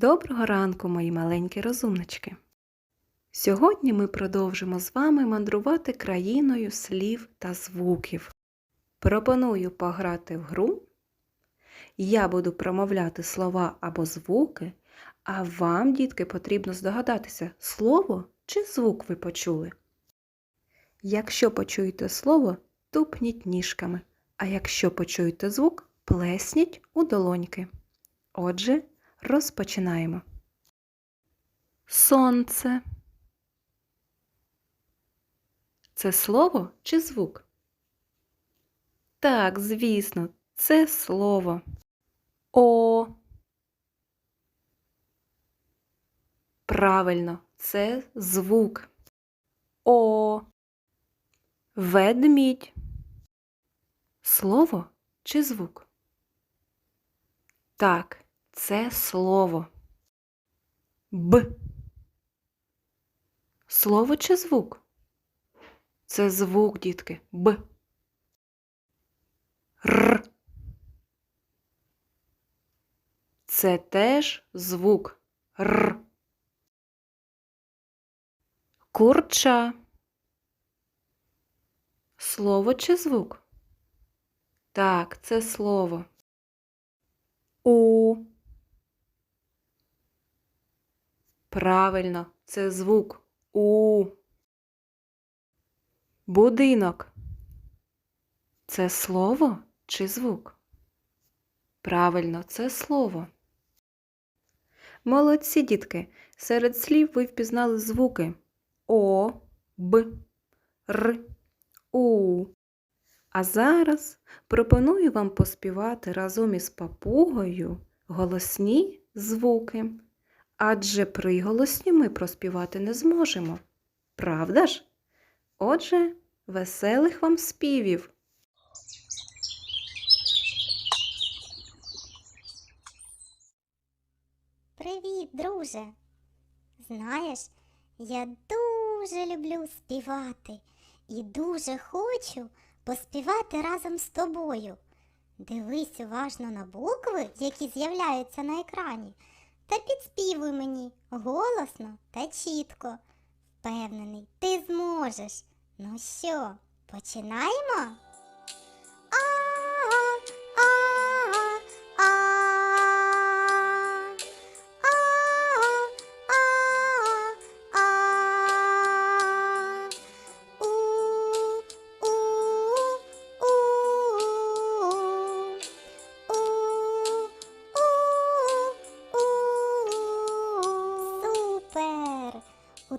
Доброго ранку, мої маленькі розумнички! Сьогодні ми продовжимо з вами мандрувати країною слів та звуків. Пропоную пограти в гру. Я буду промовляти слова або звуки, а вам, дітки, потрібно здогадатися, слово чи звук ви почули. Якщо почуєте слово, тупніть ніжками, а якщо почуєте звук, плесніть у долоньки. Отже, розпочинаємо. Сонце. Це слово чи звук? Так, звісно, це слово. О. Правильно, це звук. О. Ведмідь. Слово чи звук? Так, це слово. Б. Слово чи звук? Це звук, дітки. Б. Р. Це теж звук. Р. Курча. Слово чи звук? Так, це слово. У. Правильно, це звук У. Будинок. Це слово чи звук? Правильно, це слово. Молодці, дітки. Серед слів ви впізнали звуки О, Б, Р, У. А зараз пропоную вам поспівати разом із папугою голосні звуки. Адже приголосні ми проспівати не зможемо. Правда ж? Отже, веселих вам співів! Привіт, друже. Знаєш, я дуже люблю співати і дуже хочу поспівати разом з тобою. Дивись уважно на букви, які з'являються на екрані, та підспівуй мені голосно та чітко. Впевнений, ти зможеш. Ну що, починаємо?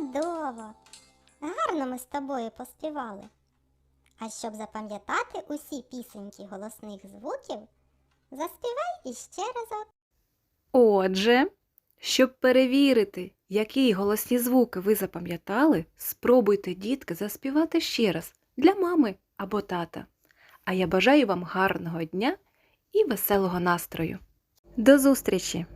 Чудово! Гарно ми з тобою поспівали. А щоб запам'ятати усі пісеньки голосних звуків, заспівай іще разок. Отже, щоб перевірити, які голосні звуки ви запам'ятали, спробуйте, дітки, заспівати ще раз для мами або тата. А я бажаю вам гарного дня і веселого настрою. До зустрічі!